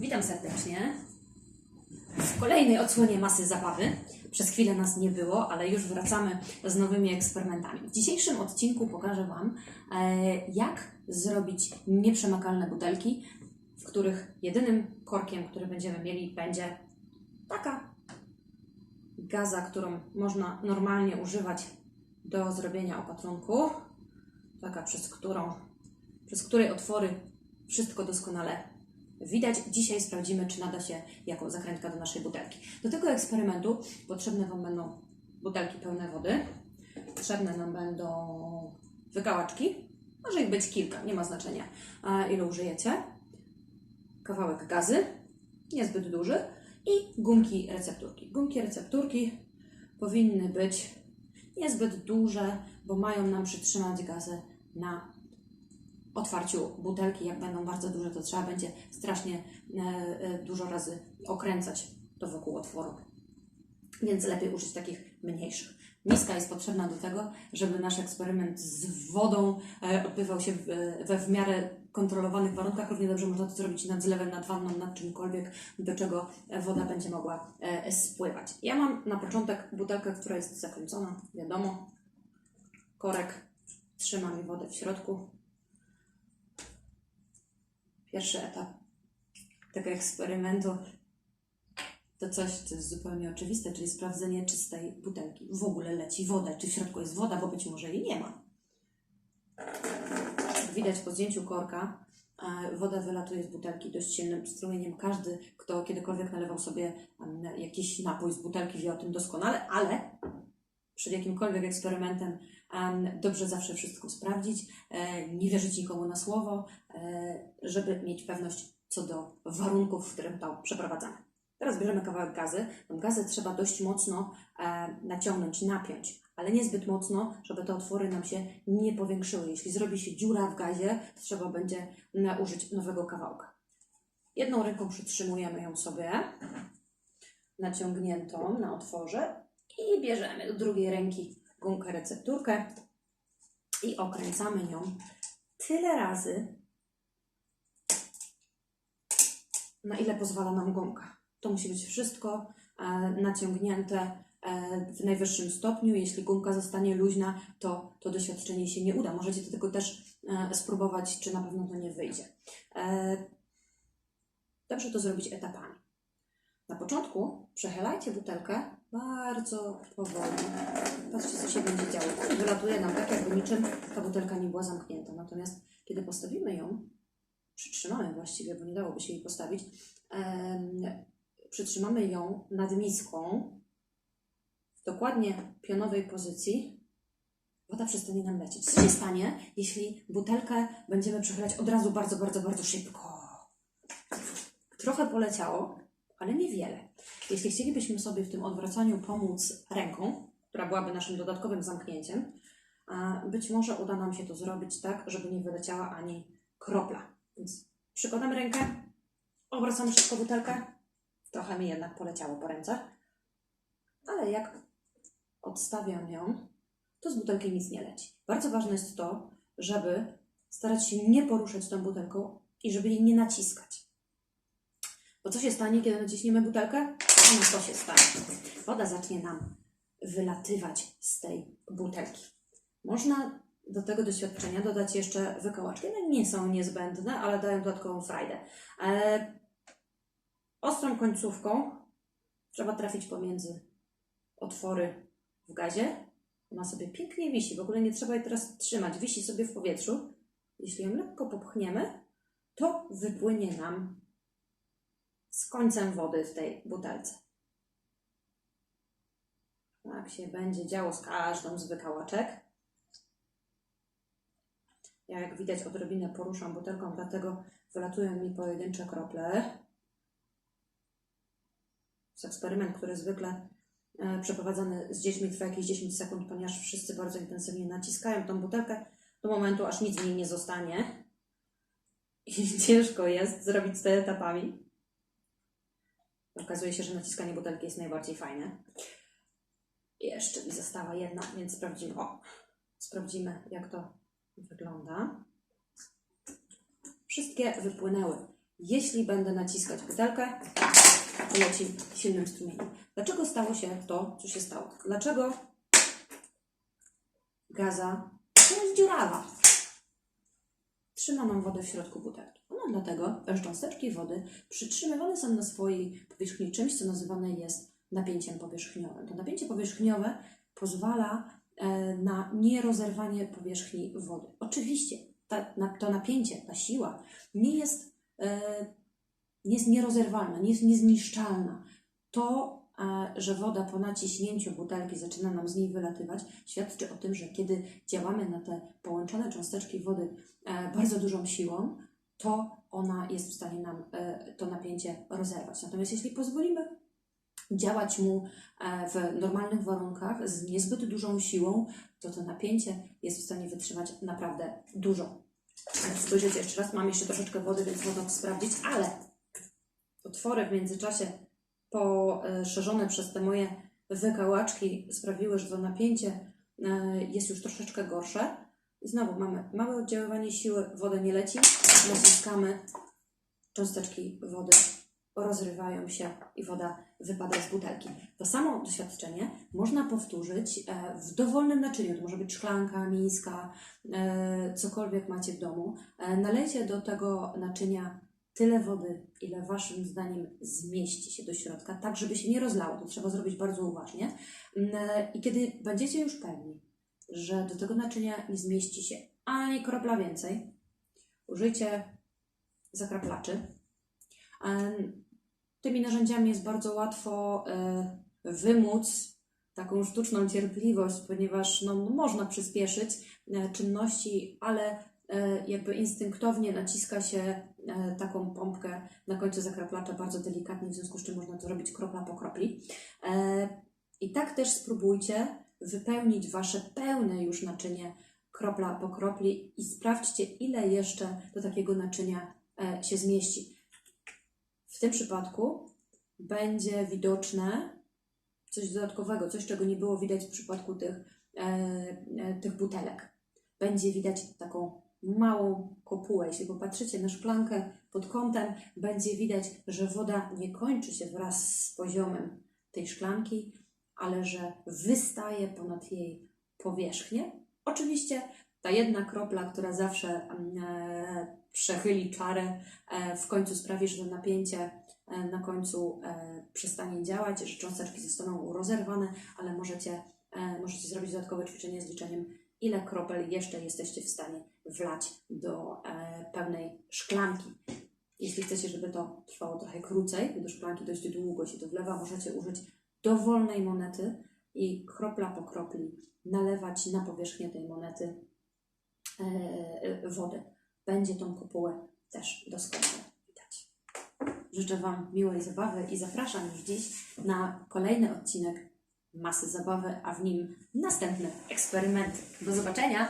Witam serdecznie w kolejnej odsłonie masy zabawy. Przez chwilę nas nie było, ale już wracamy z nowymi eksperymentami. W dzisiejszym odcinku pokażę Wam, e, jak zrobić nieprzemakalne butelki, w których jedynym korkiem, który będziemy mieli, będzie taka gaza, którą można normalnie używać do zrobienia opatrunku. Taka, przez którą, przez której otwory wszystko doskonale widać. Dzisiaj sprawdzimy, czy nada się jako zakrętka do naszej butelki. Do tego eksperymentu potrzebne Wam będą butelki pełne wody. Potrzebne nam będą wykałaczki. Może ich być kilka, nie ma znaczenia, a ile użyjecie. Kawałek gazy, niezbyt duży i gumki recepturki. Gumki recepturki powinny być niezbyt duże, bo mają nam przytrzymać gazę na otwarciu butelki. Jak będą bardzo duże, to trzeba będzie strasznie e, e, dużo razy okręcać to wokół otworu. Więc lepiej użyć takich mniejszych. Miska jest potrzebna do tego, żeby nasz eksperyment z wodą e, odbywał się we w miarę kontrolowanych warunkach. Równie dobrze można to zrobić nad zlewem, nad wanną, nad czymkolwiek, do czego woda będzie mogła spływać. Ja mam na początek butelkę, która jest zakręcona, wiadomo. Korek trzyma mi wodę w środku. Pierwszy etap tego eksperymentu to coś, co jest zupełnie oczywiste, czyli sprawdzenie czystej butelki. W ogóle leci woda, czy w środku jest woda, bo być może jej nie ma. Widać po zdjęciu korka, woda wylatuje z butelki dość silnym strumieniem. Każdy, kto kiedykolwiek nalewał sobie jakiś napój z butelki wie o tym doskonale, ale przed jakimkolwiek eksperymentem em, dobrze zawsze wszystko sprawdzić, e, nie wierzyć nikomu na słowo, e, żeby mieć pewność co do warunków, w którym to przeprowadzamy. Teraz bierzemy kawałek gazy. Tą gazę trzeba dość mocno e, naciągnąć, napiąć, ale nie zbyt mocno, żeby te otwory nam się nie powiększyły. Jeśli zrobi się dziura w gazie, to trzeba będzie użyć nowego kawałka. Jedną ręką przytrzymujemy ją sobie, naciągniętą na otworze i bierzemy do drugiej ręki gumkę recepturkę i okręcamy nią tyle razy, na ile pozwala nam gumka. To musi być wszystko e, naciągnięte e, w najwyższym stopniu. Jeśli gumka zostanie luźna, to to doświadczenie się nie uda. Możecie to tylko też e, spróbować, czy na pewno to nie wyjdzie. Dobrze to zrobić etapami. Na początku przechylajcie butelkę bardzo powoli. Patrzcie, co się będzie działo. Wylatuje nam tak, jakby niczym ta butelka nie była zamknięta. Natomiast kiedy postawimy ją, przytrzymamy właściwie, bo nie dałoby się jej postawić, em, przytrzymamy ją nad miską w dokładnie pionowej pozycji, woda przestanie nam lecieć. Co się stanie, jeśli butelkę będziemy przechylać od razu bardzo, bardzo, bardzo szybko? Trochę poleciało, ale niewiele. Jeśli chcielibyśmy sobie w tym odwracaniu pomóc ręką, która byłaby naszym dodatkowym zamknięciem, być może uda nam się to zrobić tak, żeby nie wyleciała ani kropla. Więc przykładamy rękę, obracamy szybko butelkę. Trochę mi jednak poleciało po ręce. Ale jak odstawiam ją, to z butelki nic nie leci. Bardzo ważne jest to, żeby starać się nie poruszać tą butelką i żeby jej nie naciskać. Bo co się stanie, kiedy naciśniemy butelkę? No się stanie? Woda zacznie nam wylatywać z tej butelki. Można do tego doświadczenia dodać jeszcze wykałaczki. No nie są niezbędne, ale dają dodatkową frajdę. E, ostrą końcówką trzeba trafić pomiędzy otwory w gazie. Ona sobie pięknie wisi. W ogóle nie trzeba jej teraz trzymać. Wisi sobie w powietrzu. Jeśli ją lekko popchniemy, to wypłynie nam z końcem wody w tej butelce. Tak się będzie działo z każdą z wykałaczek. Ja jak widać odrobinę poruszam butelką, dlatego wylatują mi pojedyncze krople. To jest eksperyment, który zwykle e, przeprowadzany z dziećmi trwa jakieś 10 sekund, ponieważ wszyscy bardzo intensywnie naciskają tą butelkę do momentu, aż nic w niej nie zostanie. I ciężko jest zrobić to etapami. Okazuje się, że naciskanie butelki jest najbardziej fajne. Jeszcze mi została jedna, więc sprawdzimy. O, sprawdzimy, jak to wygląda. Wszystkie wypłynęły Jeśli będę naciskać butelkę, leci silnym strumieniem. Dlaczego stało się to, co się stało? Dlaczego gaza to jest dziurawa? Trzyma nam wodę w środku butelki. Ono dlatego, że cząsteczki wody przytrzymywane są na swojej powierzchni czymś, co nazywane jest napięciem powierzchniowym. To napięcie powierzchniowe pozwala e, na nierozerwanie powierzchni wody. Oczywiście ta, to napięcie, ta siła nie jest, e, jest nierozerwalna, nie jest niezniszczalna. To, że woda po naciśnięciu butelki zaczyna nam z niej wylatywać, świadczy o tym, że kiedy działamy na te połączone cząsteczki wody e, bardzo dużą siłą, to ona jest w stanie nam e, to napięcie rozerwać. Natomiast jeśli pozwolimy działać mu e, w normalnych warunkach z niezbyt dużą siłą, to to napięcie jest w stanie wytrzymać naprawdę dużo. Spojrzycie jeszcze raz, mam jeszcze troszeczkę wody, więc można to sprawdzić, ale otwory w międzyczasie poszerzone przez te moje wykałaczki sprawiły, że to napięcie e, jest już troszeczkę gorsze. Znowu mamy małe oddziaływanie siły, woda nie leci, naciskamy, cząsteczki wody rozrywają się i woda wypada z butelki. To samo doświadczenie można powtórzyć e, w dowolnym naczyniu. To może być szklanka, miska, e, cokolwiek macie w domu. E, Nalejcie do tego naczynia tyle wody, ile waszym zdaniem zmieści się do środka, tak żeby się nie rozlało. To trzeba zrobić bardzo uważnie. Mm, I kiedy będziecie już pewni, że do tego naczynia nie zmieści się ani kropla więcej, użyjcie zakraplaczy. Tymi narzędziami jest bardzo łatwo e, wymóc taką sztuczną cierpliwość, ponieważ no, można przyspieszyć e, czynności, ale jakby instynktownie naciska się e, taką pompkę na końcu zakraplacza bardzo delikatnie, w związku z czym można to robić kropla po kropli. E, I tak też spróbujcie wypełnić Wasze pełne już naczynie kropla po kropli i sprawdźcie, ile jeszcze do takiego naczynia e, się zmieści. W tym przypadku będzie widoczne coś dodatkowego, coś, czego nie było widać w przypadku tych, e, e, tych butelek. Będzie widać taką małą kopułę. Jeśli popatrzycie na szklankę pod kątem, będzie widać, że woda nie kończy się wraz z poziomem tej szklanki, ale że wystaje ponad jej powierzchnię. Oczywiście ta jedna kropla, która zawsze mm, e, przechyli czarę, e, w końcu sprawi, że to napięcie e, na końcu e, przestanie działać, że cząsteczki zostaną rozerwane, ale możecie, e, możecie zrobić dodatkowe ćwiczenie z liczeniem, ile kropel jeszcze jesteście w stanie wlać do e, pełnej szklanki. Jeśli chcecie, żeby to trwało trochę krócej, do szklanki dość długo się to wlewa, możecie użyć dowolnej monety i kropla po kropli nalewać na powierzchnię tej monety e, wody. Będzie tą kopułę też doskonale widać. Życzę Wam miłej zabawy i zapraszam już dziś na kolejny odcinek Masy Zabawy, a w nim następne eksperymenty. Do zobaczenia!